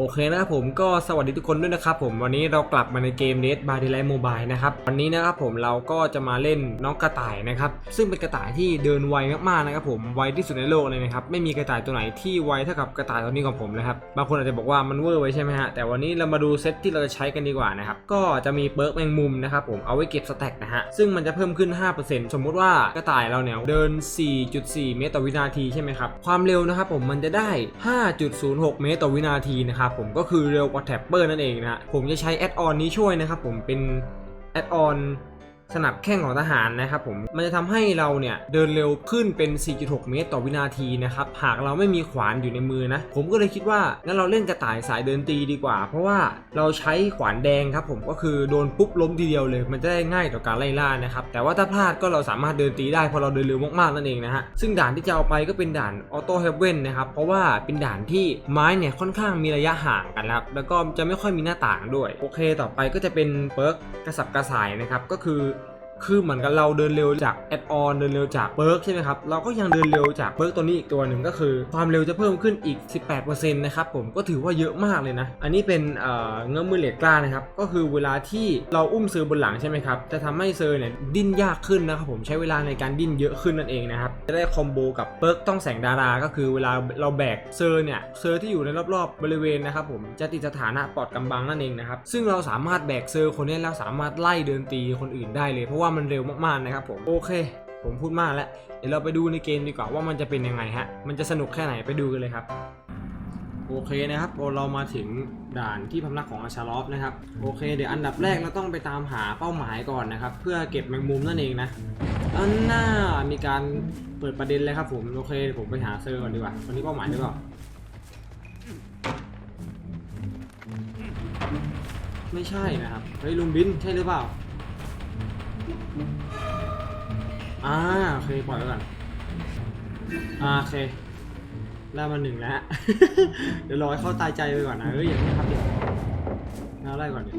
โอเคนะครับผมก็สวัสดีทุกคนด้วยนะครับผมวันนี้เรากลับมาในเกม Dead by Daylight Mobile นะครับวันนี้นะครับผมเราก็จะมาเล่นน้องกระต่ายนะครับซึ่งเป็นกระต่ายที่เดินไวมากๆนะครับผมไวที่สุดในโลกเลยนะครับไม่มีกระต่ายตัวไหนที่ไวเท่ากับกระต่ายตัวนี้ของผมนะครับบางคนอาจจะบอกว่ามันเวอร์ไว้ใช่ไหมฮะแต่วันนี้เรามาดูเซตที่เราจะใช้กันดีกว่านะครับก็จะมีเปิร์กแมงมุมนะครับผมเอาไว้เก็บสแต็กนะฮะซึ่งมันจะเพิ่มขึ้น 5%สมมุติว่ากระต่ายเราเนี่ยเดิน 4.4 เมตรต่อวินาทีใช่ไหมครับความเร็วนะครับผมมันจะได้ 5.06 เมตรต่อวินาทีนะครับผมก็คือเร็วกว่าแท็บเปอร์นั่นเองนะฮะผมจะใช้แอดออนนี้ช่วยนะครับผมเป็นแอดออน สนับแข้งของทหารนะครับผมมันจะทำให้เราเนี่ยเดินเร็วขึ้นเป็น 4.6 เมตร ต่อวินาทีนะครับหากเราไม่มีขวานอยู่ในมือนะผมก็เลยคิดว่างั้นเราเล่นกระต่ายสายเดินตีดีกว่า เพราะว่าเราใช้ขวานแดงครับผมก็คือโดนปุ๊บล้มทีเดียวเลย มันจะได้ง่ายต่อการไล่ล่านะครับแต่ว่าถ้าพลาดก็เราสามารถเดินตีได้พราะเราเดินเร็วมากๆนั่นเองนะฮะซึ่งด่านที่จะเอาไปก็เป็นด่านออโต้เฮเว่นนะครับเพราะว่าเป็นด่านที่ไม้เนี่ยค่อนข้างมีระยะห่างกันนะครับแล้วก็จะไม่ค่อยมีหน้าต่างด้วยโอเค ต่อไปก็จะเป็นเปิร์กกระสับกระส่ายนะครับก็คือ คือเหมือนกับเราเดินเร็วจากแอดออนเดินเร็วจากเบิร์กใช่ไหมครับ เราก็ยังเดินเร็วจากเบิร์กตัวนี้อีกตัวหนึ่งก็คือ ความเร็วจะเพิ่มขึ้นอีก 18%นะครับผมก็ถือว่าเยอะมากเลยนะ อันนี้เป็นเงื้อมือเหล็กกล้านะครับ ก็คือเวลาที่เราอุ้มเซอร์บนหลังใช่ไหมครับ จะทำให้เซอร์เนี่ยดิ้นยากขึ้นนะครับผมใช้เวลาในการดิ้นเยอะขึ้นนั่นเองนะครับ จะได้คอมโบกับเบิร์กต้องแสงดารา ก็คือเวลาเราแบกเซอร์เนี่ยเซอร์ที่อยู่ในรอบๆบริเวณนะครับผมจะติดสถานะปลอดกำบังนั่นเองนะครับซึ่งเราสามารถแบกเซอร์คนนี้แล้วสามารถไล่เดินตีคนอื่นได้เลยเพราะว่ามันเร็วมากๆนะครับผมโอเค ผมพูดมากแล้ว เดี๋ยวเราไปดูในเกมดีกว่าว่ามันจะเป็นยังไงฮะมันจะสนุกแค่ไหนไปดูกันเลยครับโอเคนะครับเรามาถึงด่านที่พำนักของอาชาลอฟนะครับโอเค เดี๋ยวอันดับแรกเราต้องไปตามหาเป้าหมายก่อนนะครับ เพื่อเก็บแมงมุมนั่นเองนะอันน่ามีการเปิดประเด็นเลยครับผมโอเคเผมไปหาเซอร์ก่อนดีกว่าวันนี้เป้าหมายหรือเปล่าไม่ใช่นะครับเฮ้ยลุงบินใช่หรือเปล่า อ่าโอเคปล่อยไว้ก่อนอ่าโอเคได้มาหนึ่งแล้ว เดี๋ยวรอให้เขาตายใจไปก่อนนะเอ้ยอย่าเพิ่งครับเดี๋ยวเอาไล่ก่อนเดี๋ยว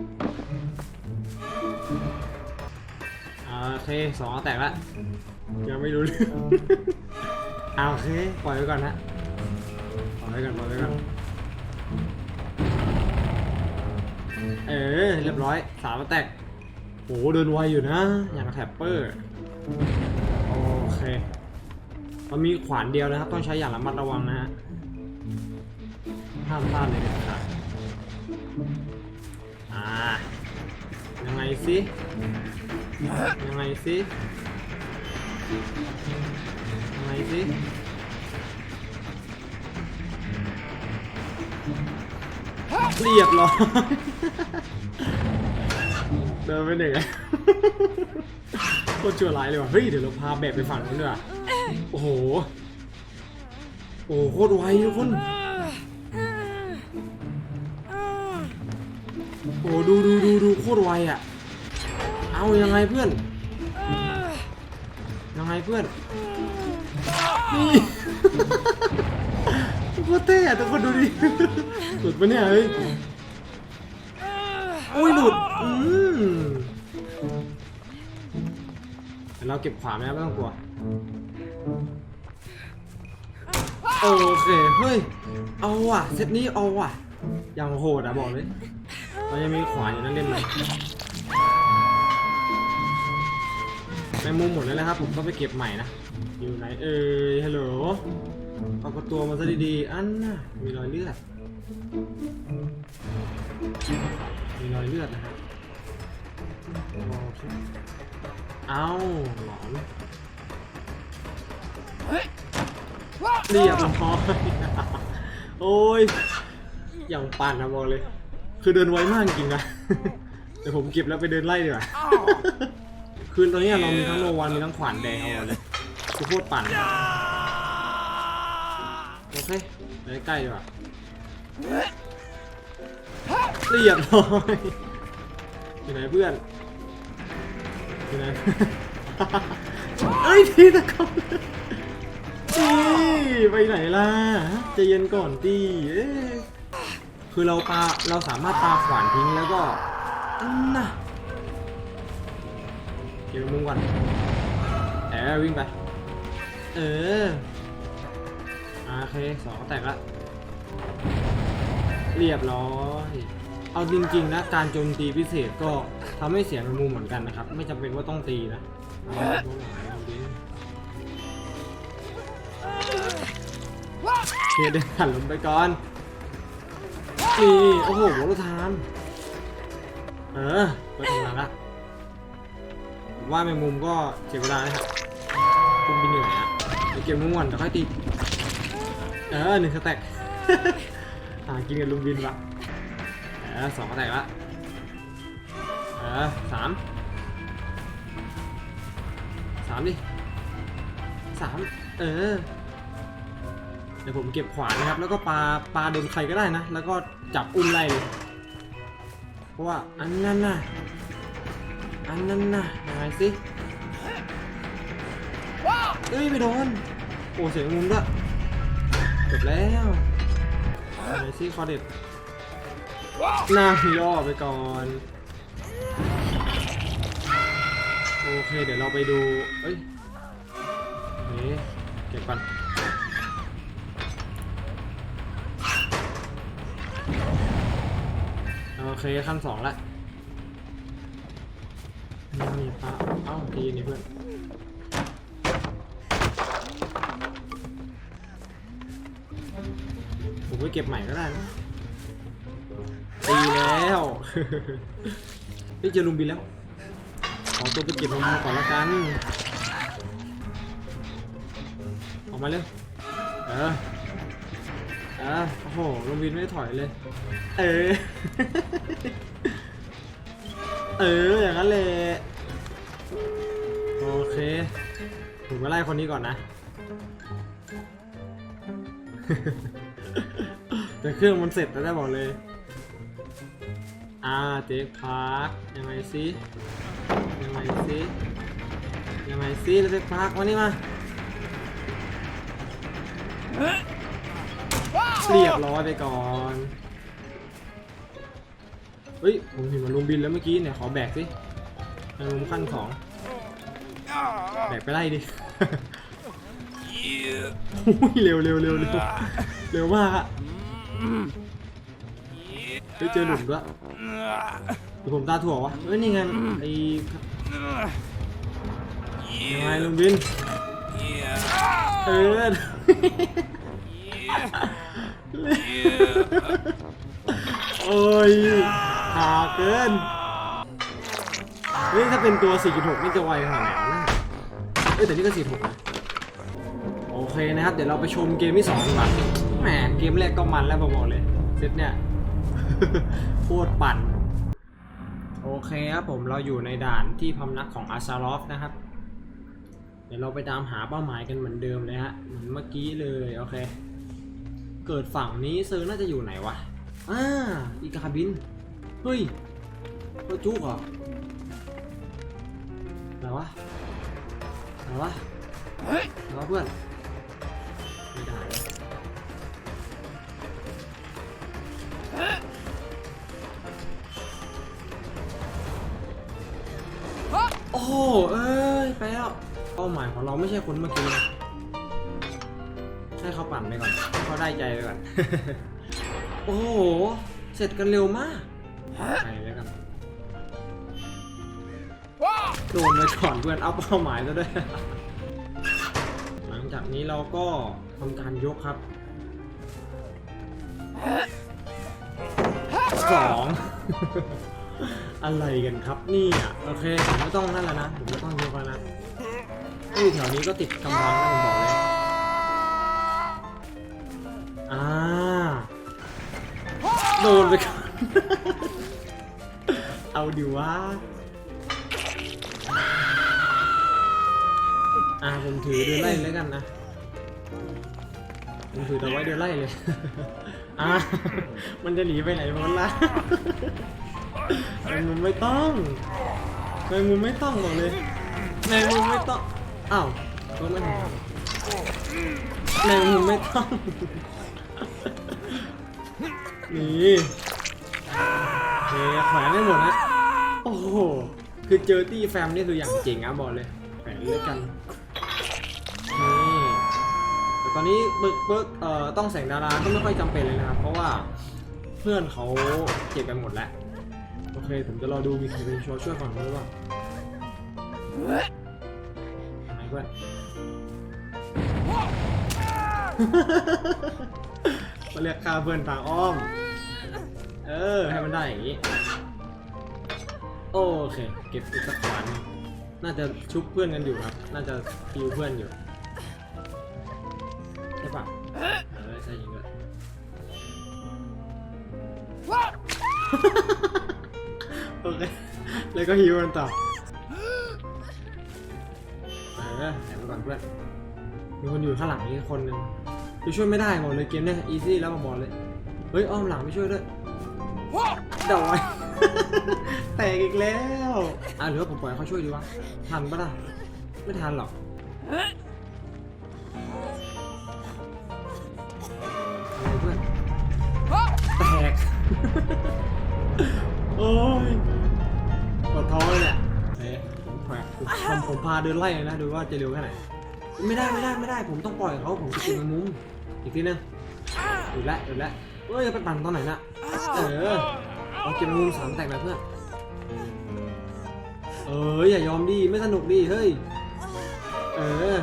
อ่าโอเคสองเอาแตกล้วยังไม่รู้เรื่องอ่าโอเคปล่อยไว้ก่อนนะปล่อยไว้ก่อนปล่อยไว้ก่อนเออเรียบร้อยสามเอาแตก โหเดินไวอยู่นะ อย่างแท็ปเปอร์ โอเค มันมีขวานเดียวนะครับ ต้องใช้อย่างระมัดระวังนะฮะห้ามพลาดเลยนะครับอ่า ยังไงสิ ยังไงสิ ยังไงสิเรียบร้อย เดินไปหนึ่งอะโคตรชั่วร้ายเลยว่ะเฮ้ยเดี๋ยวเราพาแบบไปฝั่งนู้นด้วยว่ะโอ้โห โอ้โหโคตรไวทุกคน โอ้ดูดูดูดูโคตรไวอะ เอายังไงเพื่อน ยังไงเพื่อนนี่โคตรเท่อะทุกคนดูดิหลุดปะเนี่ยเฮ้ย อุ้ยหลุดอืมเดี๋ยวเราเก็บขวาไม่ได้ไม่ต้องกลัว โอเค เฮ้ย เอาว่ะ เซตนี้เอาว่ะ อย่างโหดอะบอกเลย เรายังมีขวานอยู่นั่นเล่นเลยแมงมุมหมดแล้วนะครับ ผมต้องไปเก็บใหม่นะ อยู่ไหนเอ่ยฮัลโหลเอาประตูมาซะดีๆ อันน่ะมีรอยเลือด มีรอยเลือดนะฮะโอเคเอาหลอนเรียบร้อยโอ้ย อย่างปั่นนะบอกเลย คือเดินไวมากจริงๆนะเดี๋ยวผมเก็บแล้วไปเดินไล่ดีกว่าคือตอนนี้เรามีทั้งโนวันมีทั้งขวานแดงเอาเลยคือโคตรปั่น โอเคไปใกล้ดีกว่า เรียบร้อยอยู่ไหนเพื่อนอยู่ไหนเอ้ยทีตะกอนนี่ไปไหนล่ะใจะเย็นก่อนตีเอ้ยคือเราปาเราสามารถปาขวานทิ้งแล้วก็อันน่ะเก็บมุมก่อนแอบวิ่งไป เอออ่าโอเคสองแตกละเรียบร้อย เอาจริงๆนะการโจมตีพิเศษก็ทำให้เสียมุมเหมือนกันนะครับ ไม่จำเป็นว่าต้องตีนะเดิโอเคเดินหันลงไปก่อนนี่โอ้โหโวลทานเออไปทำงานละว่าแมงมุมก็เสียเวลานะครับคุณบินอยู่ไหนอะเดี๋ยวเก็บมุมก่อนเดี๋ยวค่อยตีเออหนึ่งสแต็กหากินกับลุงบินละ ออสองสแต็กละเออสามสามดิสามเออเดี๋ยวผมเก็บขวานนะครับ แล้วก็ปลาปลาโดนใครก็ได้นะ แล้วก็จับอุ้มไล่เลยเพราะว่าอันนั้นน่ะอันนั้นน่ะยังไงสิเอ้ยไม่โดนโอ้เสียงมุมด้วยจบแล้วยังไงสิคอเด็ด หน้าย่อไปก่อน โอเค เดี๋ยวเราไปดู เอ้ยเฮ้เก็บก่อนโอเคขั้นสองละไม่มีปลาเอ้าทีนี่เพื่อนผมไปเก็บใหม่ก็ได้นะ ตีแล้วเฮ้ยเจอลุงบินแล้ว ขอตัวไปเก็บลงมาก่อนละกัน ออกมาเร็วเออเออโอ้โหลุงบินไม่ถอยเลย เออ เออ อย่างนั้นเลยโอเค ผมไปไล่คนนี้ก่อนนะแต่เครื่องมันเสร็จแล้วได้บอกเลย อ่าเจ๊พาร์คยังไงซิยังไงซิยังไงซิแล้วเจ๊พาร์คมานี่มาเรียบร้อยไปก่อนเฮ้ยผมเห็นมันลงบินแล้วเมื่อกี้เนี่ยขอแบกสิลงขั้นสองแบกไปไล่ดิอุ้ยเร็วเร็วเร็วเร็วเร็วมากอะ เฮ้ยเจอหลุมด้วยเดี๋ยวผมตาถั่ววะเอ้ยนี่ไงไอ้ยังไงลุงบินเออโอ้ยหาเกินเฮ้ยถ้าเป็นตัว 4.6 นี่จะไวขนาดไหนวะเนี่ยเอ้ยแต่นี่ก็ 4.6 นะโอเคนะครับ เดี๋ยวเราไปชมเกมที่2ดีกว่าแหมเกมแรกก็มันแล้วบอกเลยเซตเนี่ย โคตรปั่น โอเคครับผมเราอยู่ในด่านที่พำนักของอาซารอฟนะครับ เดี๋ยวเราไปตามหาเป้าหมายกันเหมือนเดิมเลยฮะเหมือนเมื่อกี้เลยโอเค เกิดฝั่งนี้เซอร์น่าจะอยู่ไหนวะอ่าอีกาบิน เฮ้ยเขาจุกเหรอไหนวะไหนวะไหนวะเพื่อน เป้าหมายของเราไม่ใช่คนเมื่อกี้นะให้เขาปั่นไปก่อนให้เขาได้ใจไปก่อน โอ้โห เสร็จกันเร็วมากไปแล้วกันโดนไปก่อนเพื่อนเอาเป้าหมายซะด้วย หลังจากนี้เราก็ทำการยกครับสองอะไรกันครับนี่อะโอเคผมไม่ต้องนั่นแล้วนะผมไม่ต้องยกแล้วนะเอ้ยแถวนี้ก็ติดกำบังนะผมบอกเลย อ่า โดนไปก่อน เอาดิวะอ่าผมถือเดินไล่เลยกันนะ ผมถือเอาไว้เดินไล่เลย อ่า มันจะหนีไปไหนมันล่ะแมงมุมไม่ต้องแมงมุมไม่ต้องบอกเลยแมงมุมไม่ต้อง อ้าวก็ไม่แมงมุมไม่ต้องนี่โอเคแขวนได้หมดนะโอ้โห คือเจอตี้แฟมนี่คืออย่างเจ๋งอะบอกเลยแขวนเลยกันนี่แต่ตอนนี้เบิกเบิกเอ่อต้องแสงดาราก็ไม่ค่อยจำเป็นเลยนะครับ เพราะว่าเพื่อนเขาเก็บกันหมดแล้ว โอเค ผมจะรอดูมีใครเป็นช่วช่วยฝั่งนู้นหรือเปล่า ก่อน มาเรียกค่าเพื่อนทางอ้อม เออ ให้มันได้อย่างนี้ โอเค เก็บอีกสักขวานหนึ่งน่าจะชุบเพื่อนกันอยู่ครับ น่าจะคิวเพื่อนอยู่ใช่ปะเออใช่ยิงเลยโอเค แล้วก็ฮิวกันต่อ เพื่อนมีคนอยู่ข้างหลังนี้คนหนึ่งคือช่วยไม่ได้บอกเลยเกมเนี้ยอีซี่แล้วมาบอกเลย เฮ้ยอ้อมหลังไม่ช่วยด้วยเดาไว้แตกอีกแล้ว อะหรือว่าผมปล่อยเขาช่วยดีวะ ทันปะล่ะ ไม่ทันหรอกอะไรเพื่อนแตก โอ้ยปวดท้องเลยเนี่ยเฮ้ยผมแขวะผมผมผมพาเดินไล่เลยนะ ดูว่าจะเร็วแค่ไหน ไม่ได้ไม่ได้ไม่ได้ ผมต้องปล่อยเขาผมจะกินแมงมุมอีกทีนึงหยุดละหยุดละเอ้ยจะไปปั่นตอนไหนน่ะเออเอาเก็บแมงมุมสามแตกนะเพื่อนเอออย่ายอมดิไม่สนุกดิเฮ้ยเออ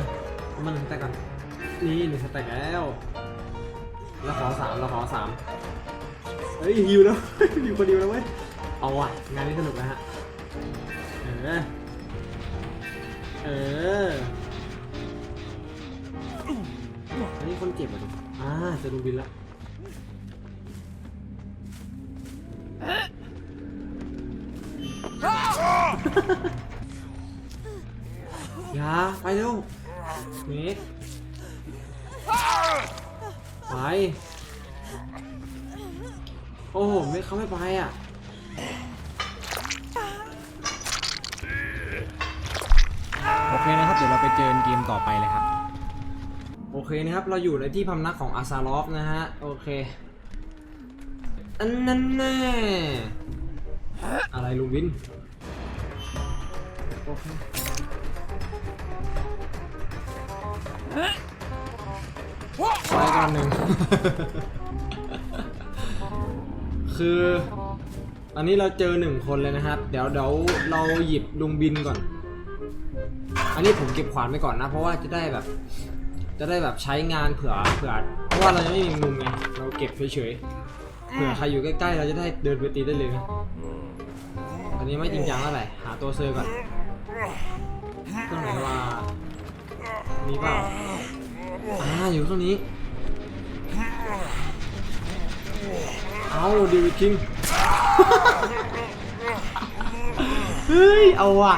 มันหนึ่งแตกก่อนนี่หนึ่งแตกแล้วเราขอสามเราขอสามเฮ้ยฮิวแล้วฮิวคนเดียวแล้วเว้ยเอาว่ะงานนี้สนุกนะฮะเออเออ คนเจ็บอะดิอ่าเจะดูบินละอย่าไปเร็วเมกไป โอ้โหเมกเขาไม่ไปอะโอเคนะครับ เดี๋ยวเราไปเจอเกมต่อไปเลยครับ โอเคนะครับ เราอยู่ในที่พำนักของอาซาลอฟนะฮะ โอเค อันนั้นแน่อะไรลุงวิน โอเคไปก่อนหนึ่ง คืออันนี้เราเจอหนึ่งคนเลยนะครับ เดี๋ยวเดี๋ยวเราหยิบลุงบินก่อน อันนี้ผมเก็บขวานไปก่อนนะ เพราะว่าจะได้แบบ จะได้แบบใช้งานเผื่อเผื่อเพราะว่าเรายังไม่มีมุมไงเราเก็บเฉยๆเผื่อใครอยู่ใกล้ๆเราจะได้เดินไปตีได้เลยนะอันนี้ไม่จริงจังเท่าไหร่หาตัวเซอร์ก่อนเครื่องไหนว่ามีเปล่าอ่าอยู่ตรงนี้เอาดีวิดคิงเฮ้ยเอาว่ะ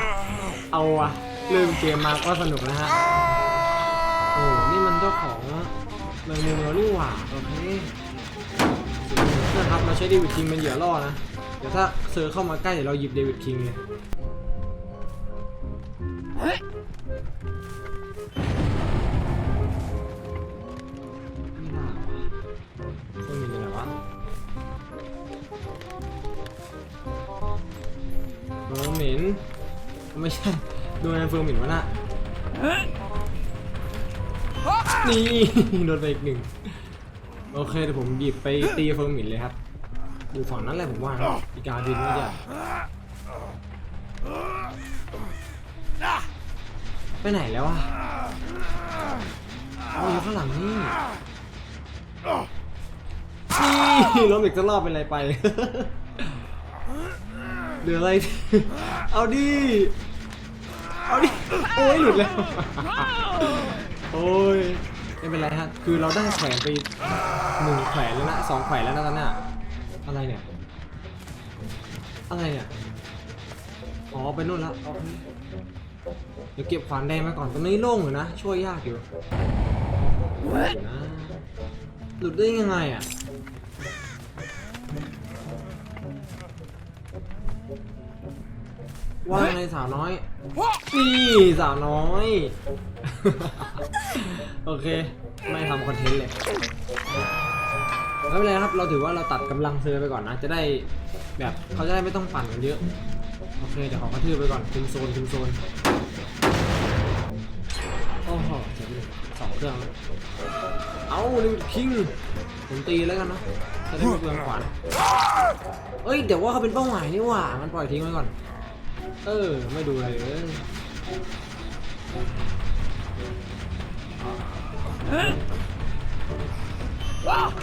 เอาว่ะเริ่มเกมมาก็สนุกนะฮะโอ้ มันเจ้าของเมืองมุมรุ่ว่าโอเคนะครับเราใช้เดวิดคิงเป็นเหยื่อล่อนะ เดี๋ยวถ้าเซอร์เข้ามาใกล้เดี๋ยวเราหยิบเดวิดคิงเลยไม่น่าว่ะเครื่องมีอะไรวะฟอร์หมินไม่ใช่ดูในเฟอร์มินวะน่ะ นี่โดนไปอีกหนึ่งโอเคเดี๋ยวผมหยิบไปตีเฟอร์หมินเลยครับอยู่ฝั่งนั้นแหละผมว่าอีกาดินไม่ใช่ไปไหนแล้วอะเอาอยู่ข้างหลังนี่นี่ล้มอีกสักรอบเป็นไรไปเหลืออะไร เอาดิ เอาดิ โอ้ยหลุดแล้ว โอ้ย ไม่เป็นไรฮะ คือเราได้แขวนไปหนึ่งแขวนแล้วนะสองแขวนแล้วนะตอนนี้อะไรเนี่ย อะไรเนี่ย อ๋อไปนู่นแล้วเดี๋ยวเก็บขวานแดงมาก่อนตรงนี้โล่งอยู่นะ ช่วยยากอยู่เดี๋ยวนะหลุดได้ยังไงอะ ว่าไงสาวน้อยนี่สาวน้อย โอเค ไม่ทำคอนเทนต์เลยไม่เป็นไรครับ เราถือว่าเราตัดกำลังเซอร์ไปก่อนนะ จะได้แบบเขาจะได้ไม่ต้องปั่นกันเยอะ โอเค เดี๋ยวขอกระทืบไปก่อนคุมโซนคุมโซน โอ้โหเจ็บเลยสองเครื่องแล้วเอาลิวคิงผมตีแล้วกันเนอะจะได้ไม่เปลืองขวานเอ้ย เดี๋ยวว่าเขาเป็นเป้าหมายนี่หว่า มันปล่อยทิ้งไว้ก่อน เออ ไม่ดูอะไรเลย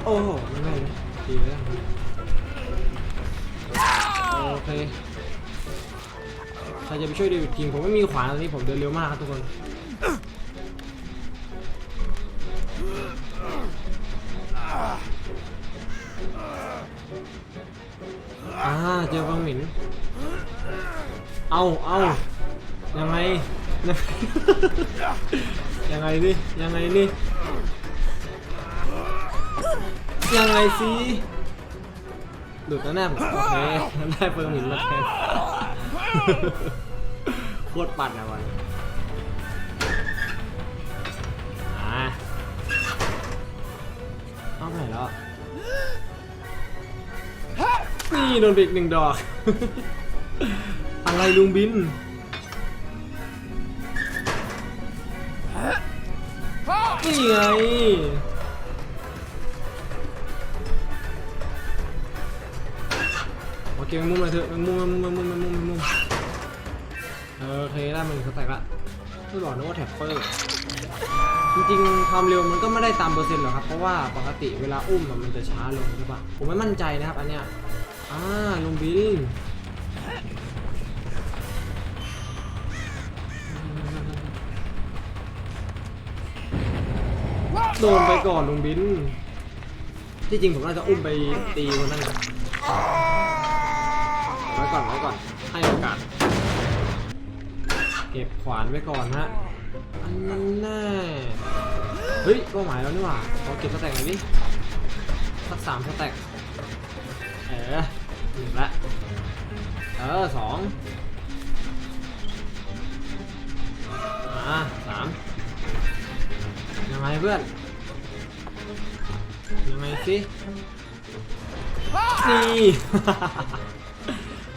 โอ้โหไม่ไม่เลยดีเลยโอเคใครจะไปช่วยเดวิดคิงผมไม่มีขวานตอนนี้ผมเดินเร็วมากครับทุกคนอ่าเจอฟังหมิน เอาเอายังไง ยังไงดิยังไงดิยังไงสิหลุดแล้วแน่ผมโอเคได้เฟิร์มหมินแล้วแทนโคตรปั่นอะวันอ่าเอาไปไหนแล้วอนี่โดนเบรกหนึ่งดอก อะไรลุงบินนี่ไงโอเคมงมุมเลยเถอะมงมุมมงมุมมงมุมมงมุมมงมุมเออโอเคได้มันสแต็กละไม่บอกนะว่าแท็บเปอร์จริงๆความเร็วมันก็ไม่ได้ตามเปอร์เซ็นต์หรอกครับ เพราะว่าปกติเวลาอุ้มมันจะช้าลงใช่ปะผมไม่มั่นใจนะครับอันเนี้ยอ่าลุงบิน โดนไปก่อนลุงบิน ที่จริงผมน่าจะอุ้มไปตีคนนั้นนะไว้ก่อนไว้ก่อน ให้โอกาส เก็บขวานไว้ก่อนฮะ อันนั้นแน่ เฮ้ยเป้าหมายแล้วนี่หว่าขอเก็บสแต็กหน่อยดิสักสามสแต็กเออหนึ่งละ เออสองอ่าสามยังไงเพื่อน ยังไงสินี่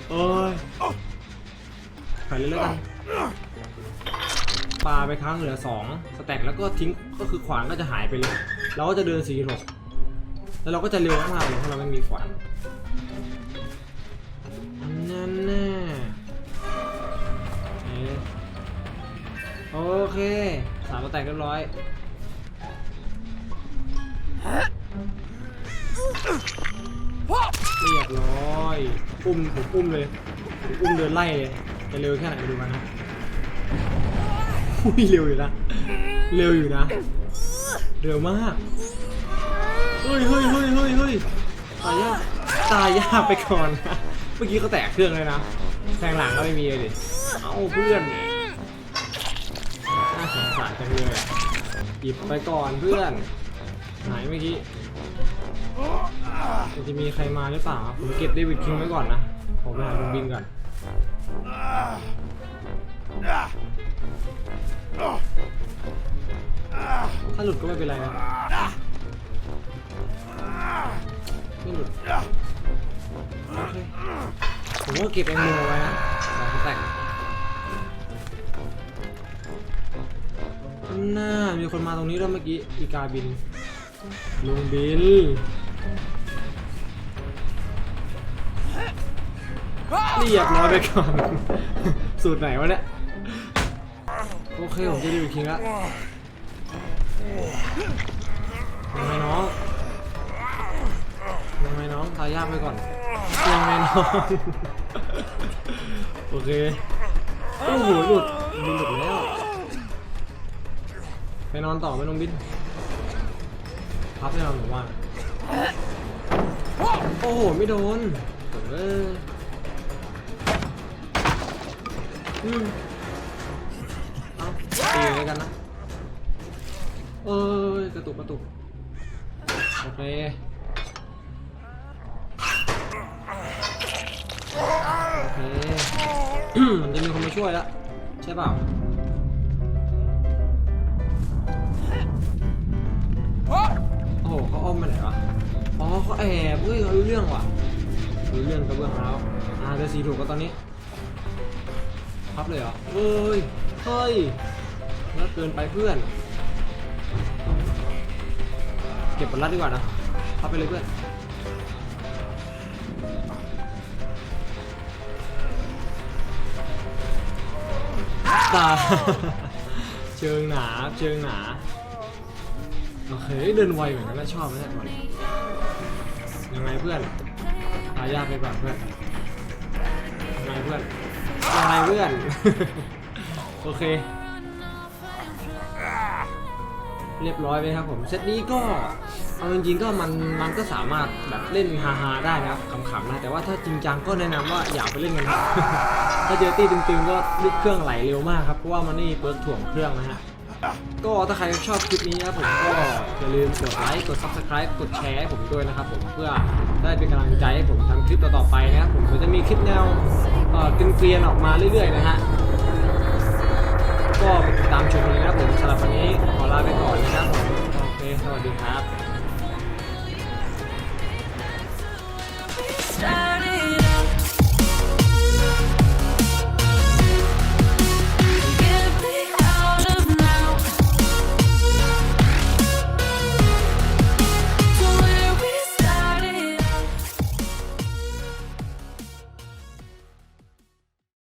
โอ้ยไปเลยแล้วกันปลาไปครั้งเหลือสองสแต็กแล้วก็ทิ้งก็คือขวานก็จะหายไปเลยเราก็จะเดินสี่หกแล้วเราก็จะเร็วมากๆเลยถ้าเราไม่มีขวานนั่นแน่เอ๊ะโอเคสามสแต็กเรียบร้อย เรียบร้อยอุ้มผมอุ้มเลยผมอุ้มเดินไล่เลยจะเร็วแค่ไหนไปดูกันนะอุ้ยเร็วอยู่นะเร็วอยู่นะเร็วมากเฮ้ยเฮ้ยเฮ้ยเฮ้ยเฮ้ยตายยากตายยากไปก่อน เมื่อกี้เขาแตกเครื่องเลยนะแทงหลังก็ไม่มีเลยดิเอ้าเพื่อนน่าสงสารจังเลยหยิบไปก่อนเพื่อนหายเมื่อกี้ จะมีใครมาหรือเปล่าครับผมเก็บเดวิดคิงไว้ก่อนนะผมไปหาลุงบินก่อนถ้าหลุดก็ไม่เป็นไรนะไม่หลุดผมก็เก็บแองโมไว้นะสองแตกข้างน้ามีคนมาตรงนี้แล้วเมื่อกี้อีกาบินลุงบิน เรียบร้อยไปก่อน สูตรไหนวะเนี่ย โอเค ผมจะดูอีกทีละยังไงน้องยังไงน้องตายยากไปก่อนยังไงน้อง โอเคโอ้โหหลุดบินหลุดแล้ว ไปนอนต่อไหมน้องบินพับให้เราหนูว่า โอ้โห ไม่โดนเออ อืมเอาตีเลยกันนะ เอ้ยกระตุกกระตุก โอเคโอเค มันจะมีคนมาช่วยแล้วใช่เปล่าโอ้โหเขาอ้อมมาไหนวะ อ๋อเขาแอบเฮ้ยเขารู้เรื่องว่ะรู้เรื่องกระเบื้องแล้วอ่าเดือสีถูกก็ตอนนี้ พับเลยเหรอเอ้ย เฮ้ยน่าเกินไปเพื่อน เก็บบอลลัดดีกว่านะ พับไปเลยเพื่อน ตา เชิงหนา เชิงหนา โอเค เดินไวเหมือนกันนะชอบไนะเนี่ยอยังไงเพื่อน หายาไปก่อนเพื่อนยังไงเพื่อน ยังไงเพื่อน โอเค เรียบร้อยไปครับผม เซตนี้ก็เอาจริงๆก็มันมันก็สามารถแบบเล่นฮาๆได้นะครับขำๆนะแต่ว่าถ้าจริงจังก็แนะนำว่าอย่าไปเล่นกันครับถ้าเจอตีตึงๆก็รีบเครื่องไหลเร็วมากครับเพราะว่ามันนี่เปิร์กถ่วงเครื่องนะฮะ ก็ถ้าใครชอบคลิปนี้นะครับผมก็อย่าลืมกดไลค์ กด subscribe กดแชร์ให้ผมด้วยนะครับผมเพื่อได้เป็นกำลังใจให้ผมทำคลิปต่อๆไปนะครับผมก็จะมีคลิปแนว เอ่อเกลียนออกมาเรื่อยๆนะฮะ ก็ไปติดตามชมเลยนะครับผมสำหรับวันนี้ขอลาไปก่อนนะครับผมโอเค สวัสดีครับ